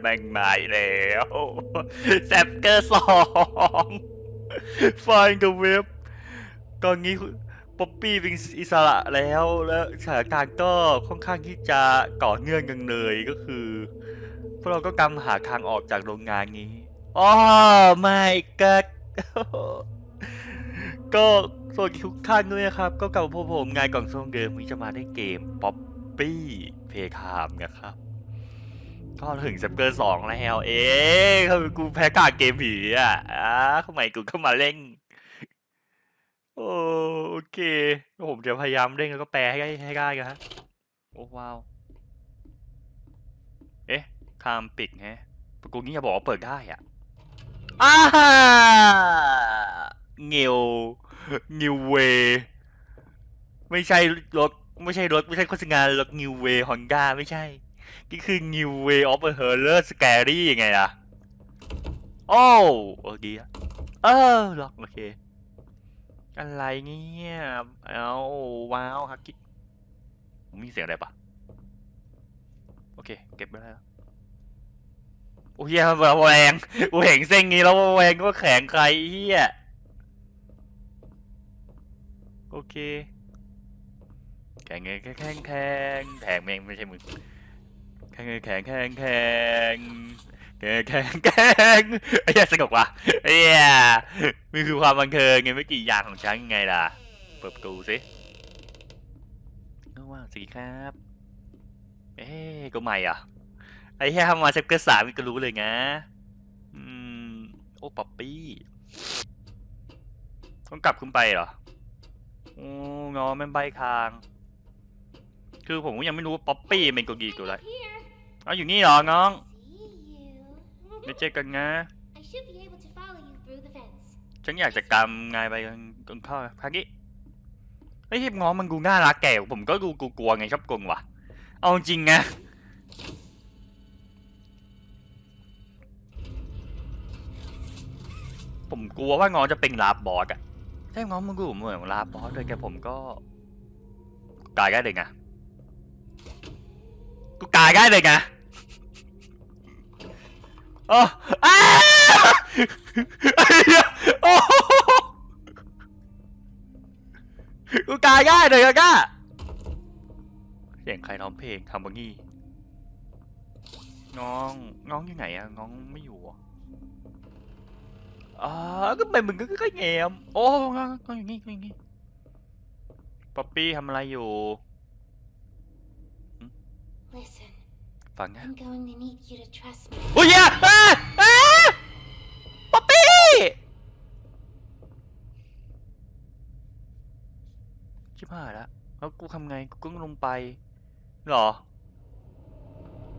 แม่งมาอีกแล้วแซปเกอร์สองฟายกับเว็บ ตอนนี้ป๊อปปี้เป็นอิสระแล้วแล้วสถานการณ์ก็ค่อนข้างที่จะก่อเนื่องกันเลยก็คือ พวกเราก็กำหาทางออกจากโรงงานนี้อ๋อไม่ก็ก็สวัสดีทุกท่านด้วยนะครับ ก็กลับมาพบผมงานกล่องส้มเดิมวันนี้จะมาได้เกมป๊อป ปี้เพคามนะครับ ก็ถึงเซปเกอร์สองแล้ว เอ๊ะกูแพ้กาดเกมผีอะอ้าทำไมกูเข้ามาเล่นโอเค ผมจะพยายามเล่นแล้วก็แปลให้ได้ให้ได้กันฮะโอ้ว้าว เอ๊ะคามปิดแฮะกูนี่จะบอกว่าเปิดได้อะอ้าเงียวนิวเว ไม่ใช่รถ ไม่ใช่รถ ไม่ใช่โฆษณารถนิวเวฮอนด้าไม่ใช่ นี่คือ New Way of a Horror Scary ยังไงล่ะ โอ้โอเคอะเออล็อกโอเค อะไรเนี่ยเอาว้าวฮักกิมมีเสียงอะไรปะโอเค เก็บไปแล้วโอ้ยแบบแรงกูเห็นเส้นนี้แล้วแรงก็แข็งใครเฮียโอเค แข็งแข็งแข็งแข็งแข็งแม่งไม่ใช่มึงแข็งแข็งแข็งแข็งแข็งแข็งแข็งไอ้เหี้ยสนุกว่ะไอ้เหี้ยมันคือความบันเทิงไงไม่กี่อย่างของฉันไงล่ะ เปิดประตูสิว่างสิครับ เอ๊ก็ใหม่อะ ไอ้เหี้ยทำมาเซฟเกอร์สามก็รู้เลยนะอืมโอ้ป๊อปปี้ ต้องกลับขึ้นไปเหรอ โอ้งอแม่ใบคาง คือผมก็ยังไม่รู้ว่าป๊อปปี้เป็นกกีตัวอะไร Here. เอาอยู่นี่เหรอน้อง See you. เดี๋ยวเจอกันนะ I should be able to follow you through the fence. ฉันอยากจะกำงายไปกันกันเข้าครั้งนี้ไอ้ที่ง้อมันกูน่ารักแก่ผมก็กูกูกลัวไงชอบกลงว่ะ เอาจริงนะผมกลัวว่างอจะเป็นลาบอสอะใช่ง้อมันกูเหมือนลาบอสเลยแกผมก็กายได้เลยไง กูกายได้เลยไงโอ้อ้าโอ้กูกายง่ายเลยอะก้าเสียงใครร้องเพลงทำบังงี้น้องน้องอยู่ไหนอะน้องไม่อยู่เหรออ่าก็ไปมึงก็ก็แงมโอ้น้องน้องอยู่นี่อยู่นี่ป๊อปปี้ทำอะไรอยู่ Listen, ฟังนะ I'm going to need you to trust me. โอ้ยอะอะอะป๊อปปี้ชิบหายแล้วแล้วกูทำไง กูก็ลงไปเหรอ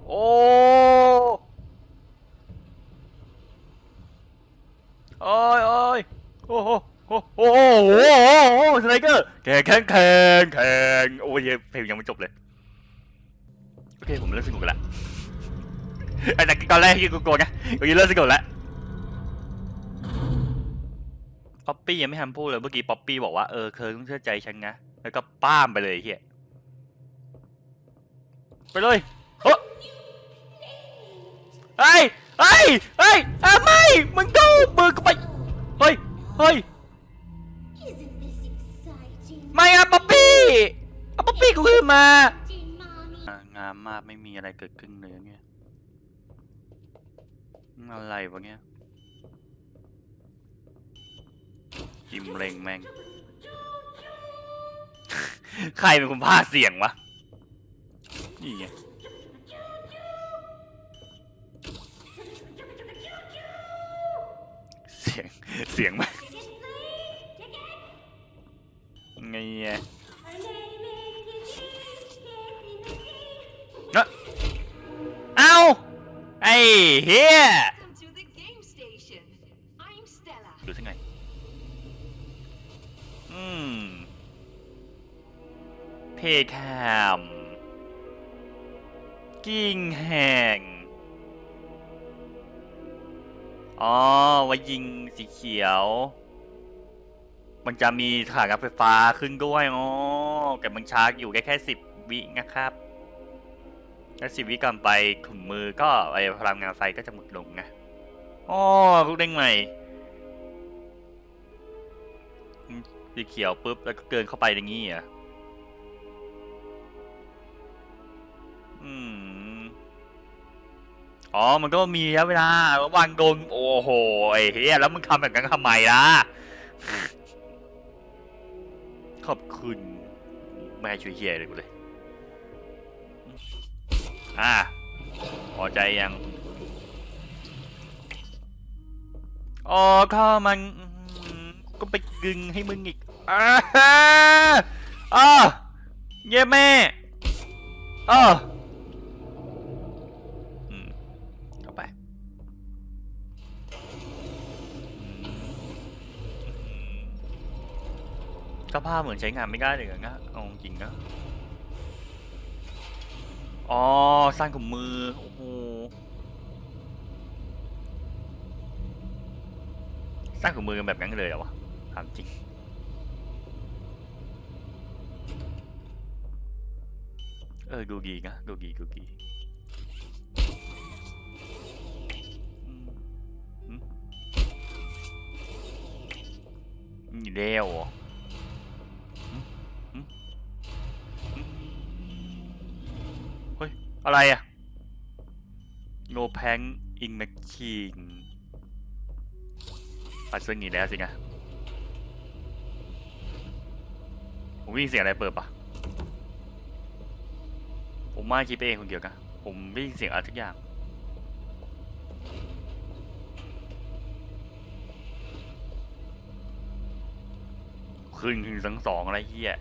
โอ้ โอ้ยโอ้ยโอ้โหโอ้โหโอ้โหโอ้โหสไนเกอร์แข่งแข่งแข่งแข่งโอ้ยเพลงยังไม่จบเลย โอเคผมเริ่มสนุกแล้วไอ้แต่ตอนแรกที่กูโกรธไงกูยังเริ่มสนุกแล้วป๊อปปี้ยังไม่ทันพูดเลยเมื่อกี้ป๊อปปี้บอกว่าเออเคยต้องเชื่อใจฉันนะแล้วก็ป้ามไปเลยไอ้เฮียไปเลยเฮ้ยเฮ้ยเฮ้ยเฮ้ยอะไม่มึงดูมือกูไปเฮ้ยเฮ้ย Isn't this exciting? ไม่อะป๊อปปี้เอาป๊อปปี้กูขึ้นมา งามมากไม่มีอะไรเกิดขึ้นเลยเนี่ยอะไรวะเนี่ยจิมเล็งแม่งใครเป็นคนพาเสียงวะ นี่ไงเสียง เสียงแม่งไง เฮีย Welcome to the game station. I'm Stella. ดูสิไง อืม เพคาม กิ้งแห่งอ๋อไว้ยิงสีเขียว มันจะมีถากับไฟฟ้าขึ้นด้วยอ๋อแต่มันชาร์จอยู่แค่แค่สิบวินะครับโแล้วสิบวิกรรมไปถุงมือก็ไอพลังงานไฟก็จะหมดลงไงอ๋อลูกเด้งใหม่สีเขียวปุ๊บแล้วก็เกินเข้าไปอย่างงี้อะอืมอ๋อ มันก็มีระยะเวลาว่างโดน โอ้โหไอ้เฮียแล้วมึงทำแบบนั้นทำไมล่ะ ขอบคุณ ไม่ให้ช่วยเฮียเลยกูเลย อ่าพอใจยังอ๋อข้ามันก็ไปกึงให้มึงอีกอ่าอ่าเย้แม่อ่าอืมเข้าไปสภาพเหมือนใช้งานไม่ได้เลยอะนะเอาจริงนะ อ๋อ สร้างกับมือ โอ้โห สร้างกับมือกันแบบนั้นเลยเหรอวะถามจริง เออ ดูดีนะ ดูดีดูดีอืมอืมนี่เร็ว อะไรอะ No Pank in Machine ปัดซึ่งอีกแล้วสินะผมวิ่งเสียงอะไรเปิดปะผมมาคิดไปเองคนเดียวกันผมไม่ได้ยินเสียงอะไรทุกอย่างคืนคืนสังสองอะไรเฮีย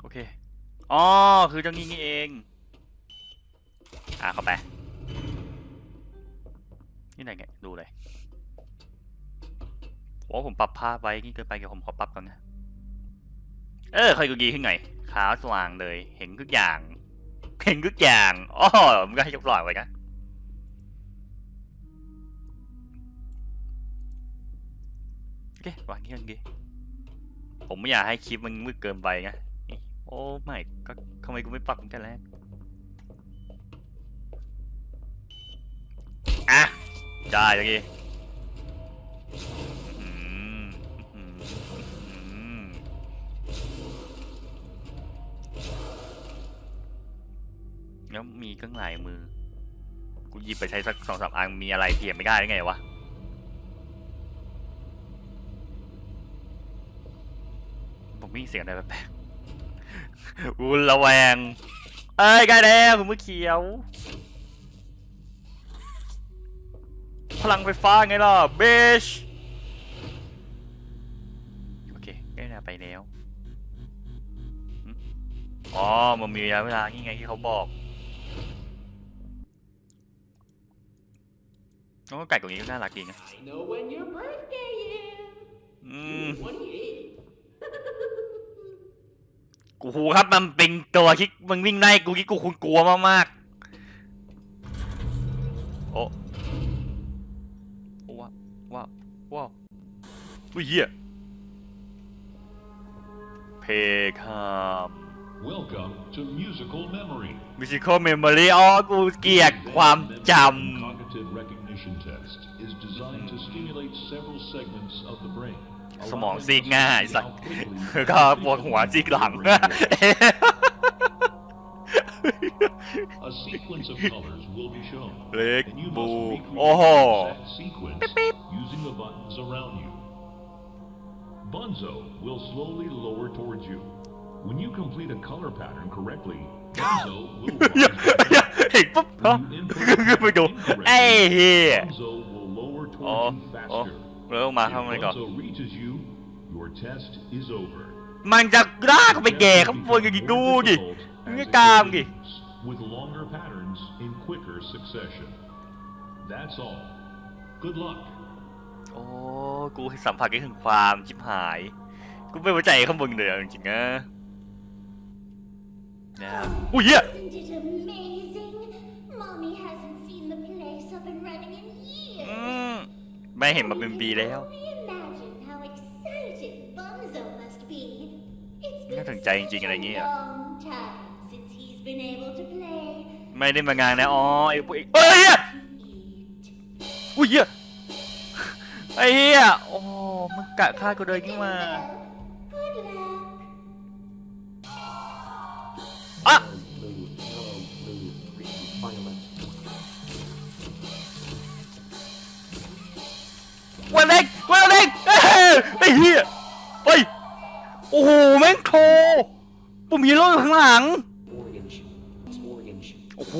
โอเค อ๋อ คือเจ้านี้นี่เอง อะเข้าไป นี่ไหนไงดูเลยโอ้ผมปรับภาพไว้นี่เกินไปเดี๋ยวผมขอปรับก่อนนะ เออค่อยดูดีขึ้นหน่อย ขาวสว่างเลย เห็นทุกอย่าง เห็นทุกอย่างอ๋อมันก็ให้ยกหลอดไว้นะโอเควางที่กันดีผมไม่อยากให้คลิปมันมืดเกินไปนะนี่โอ้ไม่ก็ทำไมกูไม่ปรับตั้งแต่แรกอะได้ตะกี้อื้อหืออื้อหือแล้วมีเครื่องหลายมือ กูหยิบไปใช้สักสองสามอันมีอะไรเทียมไม่ได้ได้ไงวะผมมีเสียงอะไรแปลก กูระแวง เอ้ยใกล้แล้วคุณมือเขียว พลังไฟฟ้าไงล่ะเบชโอเคได้แล้วไปแล้วหึอ๋อ มันมีระยะเวลานี่ไงที่เขาบอกโอ้ไก่ตรงนี้ก็น่ารักดีนะ I know when your birthday is. อืม 28. กูหูครับมันเป็นตัวที่มันวิ่งไล่กูที่กูคุณกลัวมากๆโอ้โอ้ว้าวว้าวว้าวอุ้ยเหี้ยเพคาม Welcome to Musical Memory. มิสิคอลเมมโมรีอ๋อกูเกลียดความจ Cognitive recognition test is designed to stimulate several segments of the brain. ำสมองซีกง่ายสัตว์ก็ปวดหัวซีกหลัง A sequence of colors will be shown. เล็ก And you บู must recreate โอ้โห that sequence using the buttons around you. Bunzo will slowly lower towards you. When you complete a color pattern correctly, Bunzo will rise เห็นปุ๊บฮะไปดู ไอ้เหี้ย Bunzo will lower towards Oh, you oh. faster. เริ่มมาทำไม If ก่อน Bunzo reaches you, your test is over. มันจะลากไปแก่ข้างบนกันดิดูดิ As it กล้ามดิ continues, With longer patterns in quicker succession. That's all. Good luck. โอ้ กูสัมผัสได้ถึงความชิบหาย กูไม่ไว้ใจข้างบนเลยเอาจริงๆนะนะครับอุ้ยเหี้ย Isn't it amazing? Mommy hasn't seen the place up and running in อื years. มไม่เห็นมาเป็นปีแล้ว Only imagine how excited Bunzo must าสนใจจริงๆอะไรอย่างเงี้ย long time since he's been able to play ไม่ได้มางานนะอ๋อไอ้พวกไอ้เอ้ยเหี้ย to eat. อุ้ยเหี้ยไอ้เหี้ยโอ้มึงกะฆ่ากูเดินขึ้นมา Good luck. อะ วันเล็กวันเล็กเอ้ยไอ้เหี้ยเฮ้ยโอ้โหแม่งโทรปุ่มฮีโร่อยู่ข้างหลังโอ้โห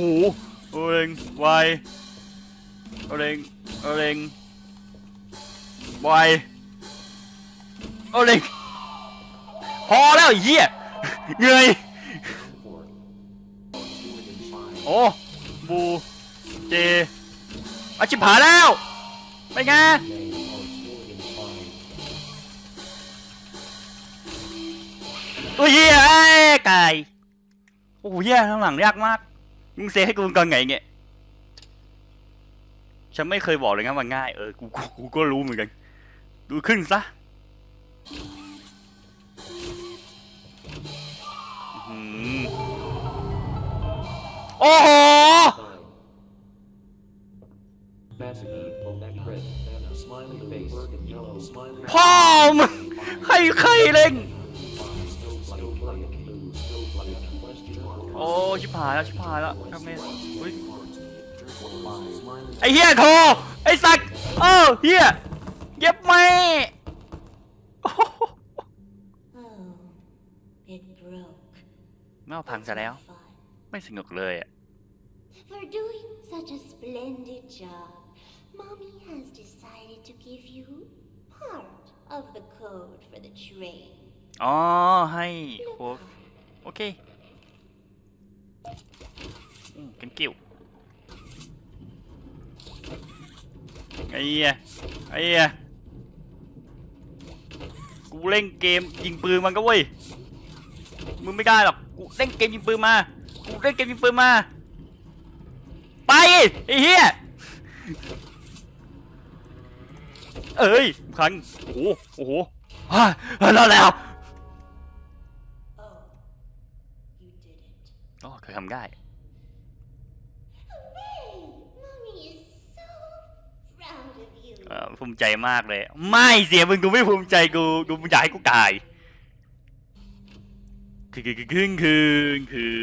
เอเรงไวเอเรงเอเรงไวเอเรงพอแล้วเหี้ยเหนื่อยโอ้บูเจอาชิบหายแล้วไปไง ตัวเหี้ยไอ้ไก่โอ้โหเหี้ยข้างหลังยากมากมึงเซฟให้กูก่อนไงเงี้ยฉันไม่เคยบอกเลยนะว่าง่ายเออกูกูกูก็รู้เหมือนกัน ดูขึ้นซะอื้อหือโอ้โห Nine. Massive evil neck red and a smiley face. Yellow smiley. พ่อมึงให้ใครเล่ง โอ้ชิบหายแล้วชิบหายแล้วทำไงอุ้ย Five. Smiley. ไอ้เหี้ยโทรไอ้สักเออเหี้ยเย็บแม่โอ้โห Oh, it broke. แม่เอาพังซะแล้ว Fun. ไม่สนุกเลยอะ For doing such a splendid job, Mommy has decided to give you part of the code for the train. อ๋อให้โค้กโอเค อืมกันกิ้วไอ้เหี้ยไอ้เหี้ยกูเล่นเกมยิงปืนมันก็เว้ยมึงไม่ได้หรอกกูเล่นเกมยิงปืนมากูเล่นเกมยิงปืนมาไปไอ้เหี้ยเอ้ยคันโอ้โหโอ้โหฮ่ารอดแล้ว Oh, you did it. อ๋อเคยทำได้ ภูมิใจมากเลย ไม่เสียมึงกูไม่ภูมิใจกูกูอยากให้กูตายคือคือคือคือคือ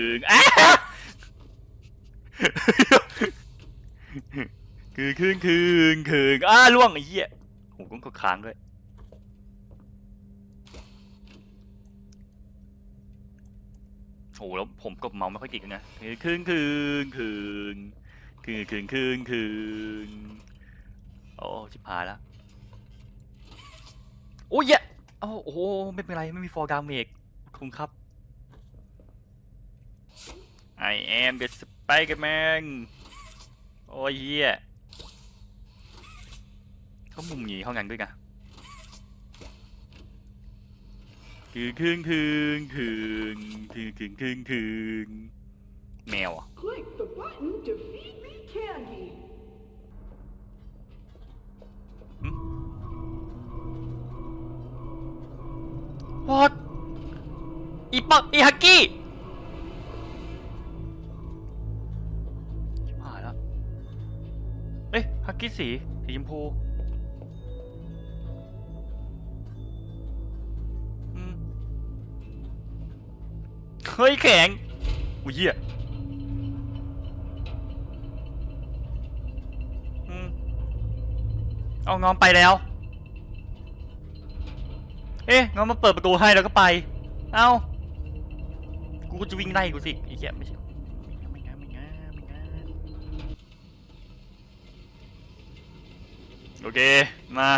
คือคือคือคือคืออ้าล่วงไอ้เหี้ยโอ้ก็ค้างด้วยโอ้แล้วผมก็เมาไม่ค่อยเก่งนะคือคืนคืนคืนคืนคืนคืนคืน อ้ชิบหายแล้วโอ้ยเหี้ยโอ้โหไม่เป็นไรไม่มีฟอร์ดามเมกคุณครับ I am the Spider-Man โอ้ยเฮียเขามุมหนีเข้ากันด้วยกันคือคืนคืนคืนคืนคืนคืนคืนแมวอะ Click the button to feed me candy. วอดอีปักอีฮักกี้ชิบหายแล้วเอ๊ะฮักกี้สีสีชมพูอืมเฮ้ยแข็งอุ้ยเหี้ยอืมเอางอมไปแล้ว เอ๊ะงั้นมาเปิดประตูให้แล้วก็ไป เอ้า กูก็จะวิ่งไล่กูสิไอ้เหี้ยไม่ใช่ไม่งั้นไม่งั้นไม่งั้นโอเค มา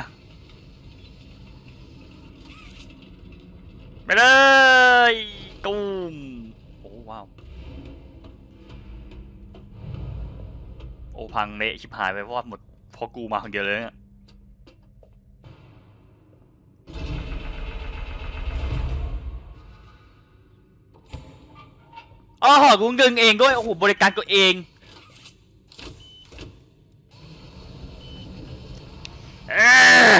ไปเลยตูมโอ้ว้าวโอ้พังเละชิบหายไปเพราะว่าหมดเพอกูมาคนเดียวเลยเนี่ย อ๋อกูเงินเองด้วยโอ้โหบริการตัวเองเอ้ย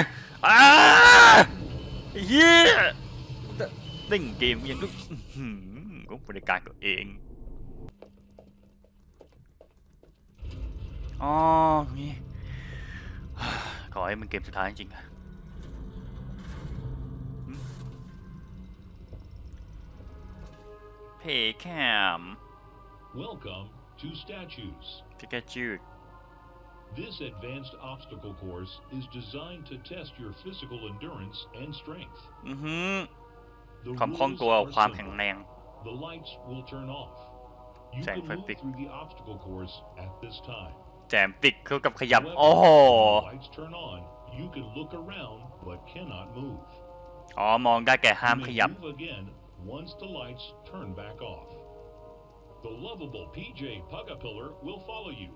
อ่าเฮียเดเล่นเกมยังก็อื้อหือก็บริการตัวเองอ๋อนี่ขอให้มันเกมสุดท้ายจริงๆอะ เพย์แคม Welcome to Statues. พิกาจู This advanced obstacle course is designed to test your physical endurance and strength. อือหือ The ความคล่อง rules ตัว are ความ simple. แข็งแรง The lights will turn off. You Giant can five move big- through the obstacle course at this time. แจมปิดเข้ากับขยับ However, โอ้โห when the lights turn on, you can look around but cannot move. อ๋อ มองได้แก่ห้าม You ข may ยับ move again once the lights turn back off. The lovable PJ Pugapillar will follow you.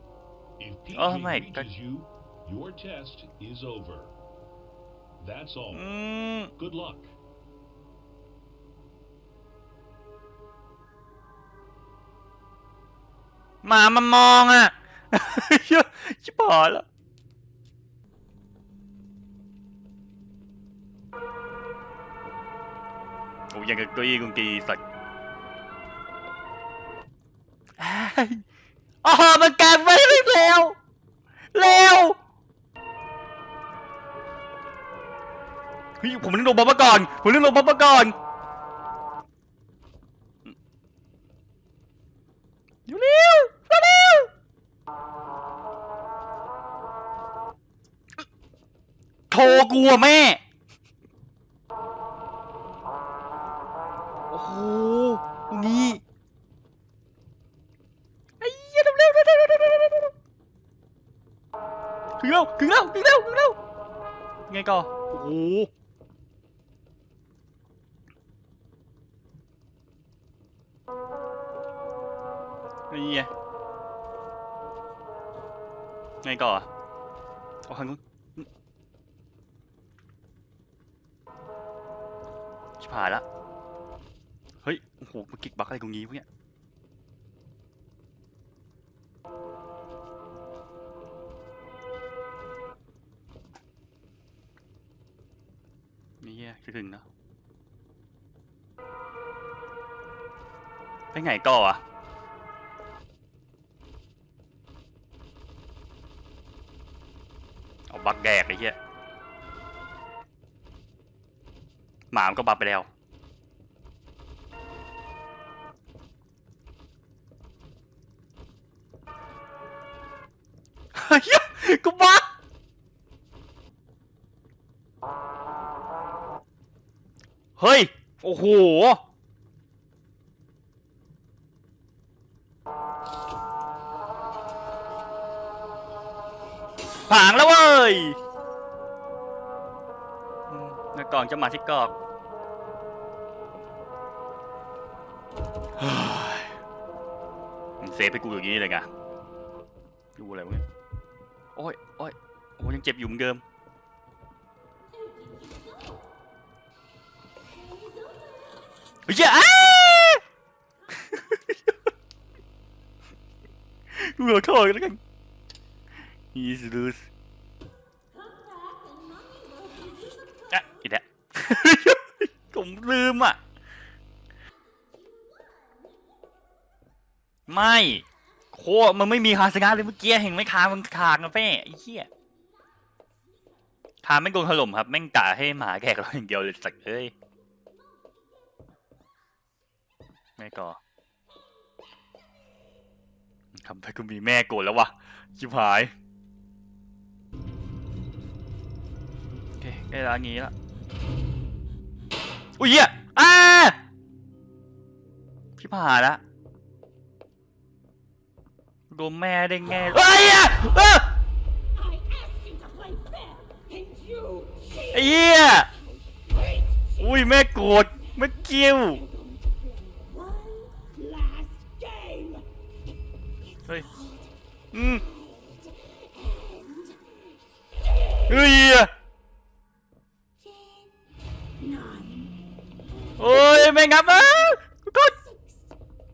If PJ oh reaches you, your test is over. That's all. Mm. Good luck. Mama mong à. องอะเหี้ยชิบหายแล้วโอ้ยังกับเก้าอี้กุงกีสัตว์เอ้ยอ๋อมันแกงไปเร็วเร็วเฮ้ยผมนึกลงบอมมาก่อน ผมนึกลงบอมมาก่อนเร็วเร็วโทรกลัวแม่ โอ้โหนี่ไอ้เหี้ยเร็วเร็วเร็วเร็วเร็วเร็วเร็วถึงแล้วถึงแล้วถึงแล้วถึงแล้วไงก่อโอ้โหนี่ไงไงก่อเอาทางนู้นชิบหายละ โอ้โหมันกิกบักอะไรตรงนี้พวะเนี่ยนี่เฮียจะถึงแล้วไปไหนต่ออะเอาบักแดกไอ้เหี้ยหมามก็บักไปแล้ว เฮ้ย โอ้โหผางแล้วเว้ยอืมแล้วก่อนจะมาที่กอกเฮ้ยเซฟให้กูอย่างนี้เลยไงดูอะไรวะเนี่ยโอ้ยโอ้ยโอ้ยยังเจ็บอยู่เหมือนเดิม เฮ้ยอ้ากูขอโทษแล้วกัน He's loose อะอีกแล้วผมลืมอะ ไม่ โคมันไม่มีคาสงาเลยเมื่อกี้เห็นไหมคางมันคางนะแม่ไอ้เหี้ยคางไม่โดนถล่มครับ แม่งกะให้หมาแขกเราอย่างเดียวเลยสักเอ้ย แม่ก่อทำไปกูมีแม่โกรธแล้ววะชิบหายโอเคได้ร้านนี้ละอุ้ยเหี้ยอ้าชิบหายละโดนแม่ได้ไงเอ้ยอะเอ้อ I asked you to play fair, and you ไอ้เหี้ยอุ้ยแม่โกรธแม่กิ้ว อืมเฮ้ยโอ้ยแม่งับอะกด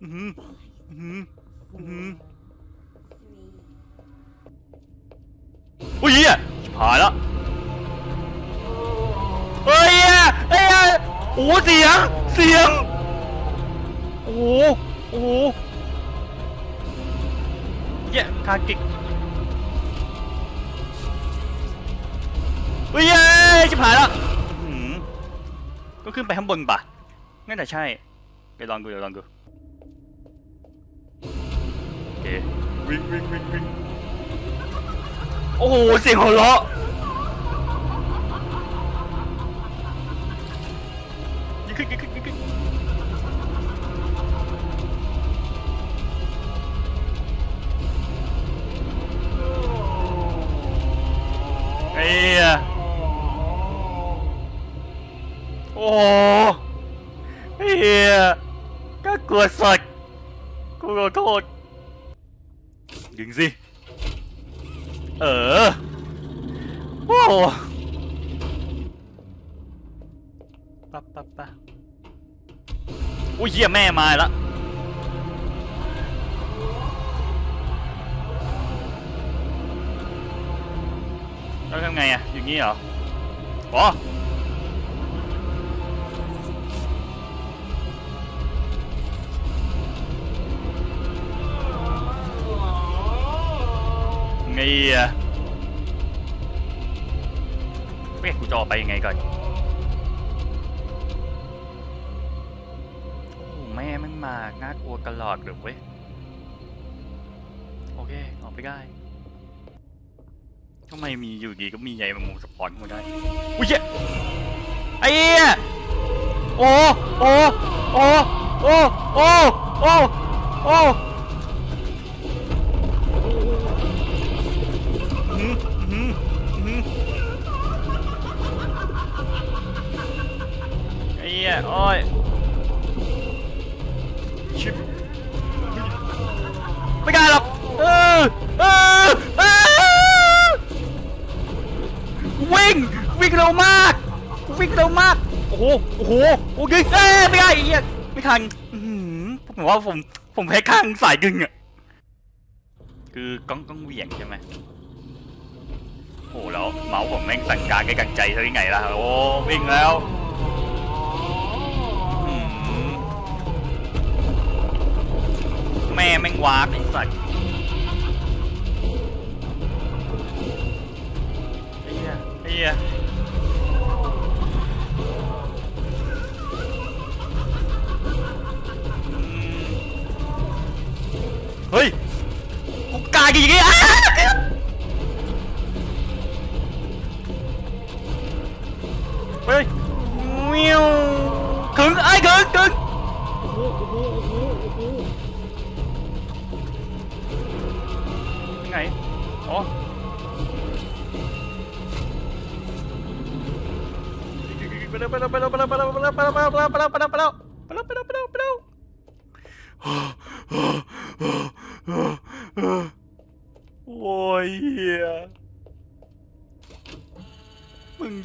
อืมอืมอืมอุ้ยเหี้ยชิบหายล้วเฮ้ยอะเฮ้ยโอ้เสียง เสียง โอ้โอ้ โหเย้คากิกเฮ้ยเย้ชิบหายแล้วอื้อหือก็ขึ้นไปข้างบนป่ะงั้นแต่ใช่ เดี๋ยวลองดูเดี๋ยวลองดูโอเควิ่งวิ่งวิ่งวิ่งโอ้โหเสียงหัวเราะยิงขึ้นยิงขึ้น Ồ Thì à, Các cửa sạch. Cô rồi thôi. Đứng gì? Ờ. Wow Pa pa pa Ui dìa mẹ mày lắm Đó cái ngày à, dường như à. hả? Bỏ ไงอะอย่างงี้เหรออ๋อไงอะเป๊ะกูจะออกไปยังไงก่อนโอ้แม่มันมาน่ากลัวตลอดเลยเว้ย โอเค ออกไปได้ทำไมมีอยู่ดีก็มีใยแมงมุมสปอนมาได้ อุ้ยเหี้ยไอ้เหี้ยโอ้ โอ้ โอ้ โอ้ โอ้ โอ้ โอ้ ยโอ้ยชิบไม่ได้หรอกเออเออเออวิ่งวิ่งเร็วมากวิ่งเร็วมากโอ้โหโอ้โหโอ้ยเอ้ยไม่ได้ไอ้เหี้ยไม่ทันอื้อหือผมว่าผมผมแพ้ข้างสายดึงอะคือก้องก้องเหวี่ยงใช่ไหมโอ้แล้วเมาส์ผมแม่งสั่งการใกล้กันใจเท่าไงล่ะโอ้วิ่งแล้ว แม่แม่งวาร์ปไอ้สัตว์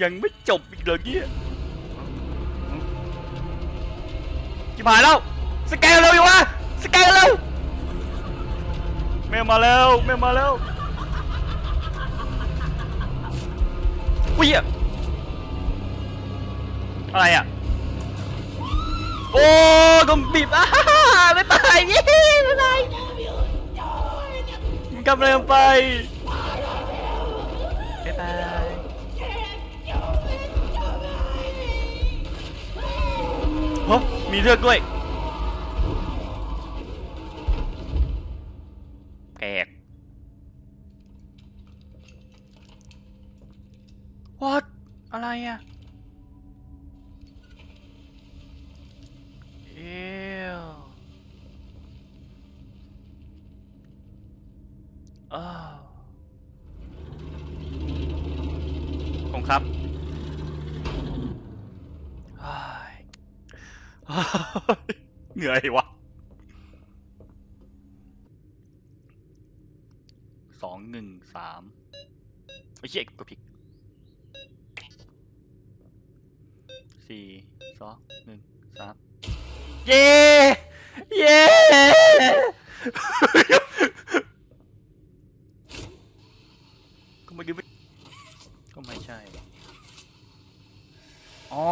ยังไม่จบอีกเหรอเนี่ยจิบหายแล้ว สแกนเร็วอยู่วะ สแกนเร็วแม่มาแล้วแม่มาแล้วอุ้ยเฮ้ยอะไรอะ โอ้กงบีบอะไม่ตายยี่ไม่ตายมันกำลังไป มีเลือดด้วยแกก What อะไรอะ เอวอ้าวผมครับเฮ้ย เหนื่อยวะสองหนึ่งสามไอ้เหี้ยกดผิดสี่สองหนึ่งสามเย้เย้ก็ไม่ได้ก็ไม่ใช่อ๋อ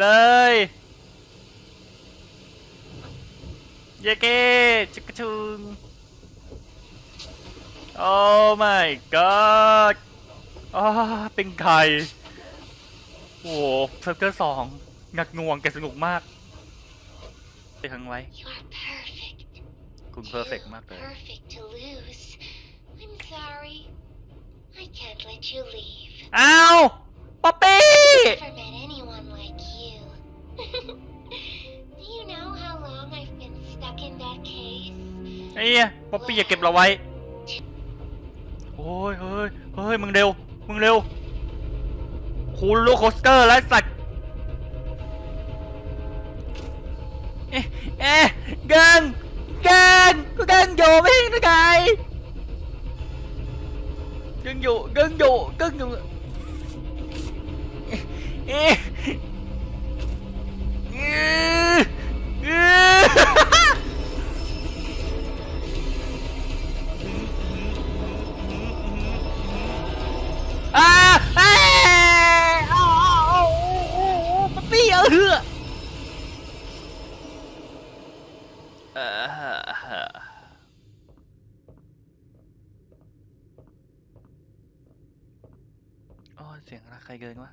เลยเยเก้จิกกะชุงโอ้ my god อ้าเป็นใครโอ้เซิร์ฟเวอร์สองหนักหน่วงแกสนุกมาก ไปทั้งไว้ You're perfect. คุณเพอร์เฟกมากเลย Perfect to lose. I'm sorry. I can't let you leave. อ้าวป๊อปปี้ ไอ้เหี้ยป๊อปปี้อย่าเก็บเราไว้ โอ้ยเฮ้ยเฮ้ยมึงเร็ว มึงเร็วคูลโลโคสเตอร์แล้วสัตว์ เอ๊ะเอ๊ะเกินเกินกูเกินอยู่ไม่ได้ไงเกินอยู่เกินอยู่เกินอยู่เอ๊ะเอ๊ะ เกินวะ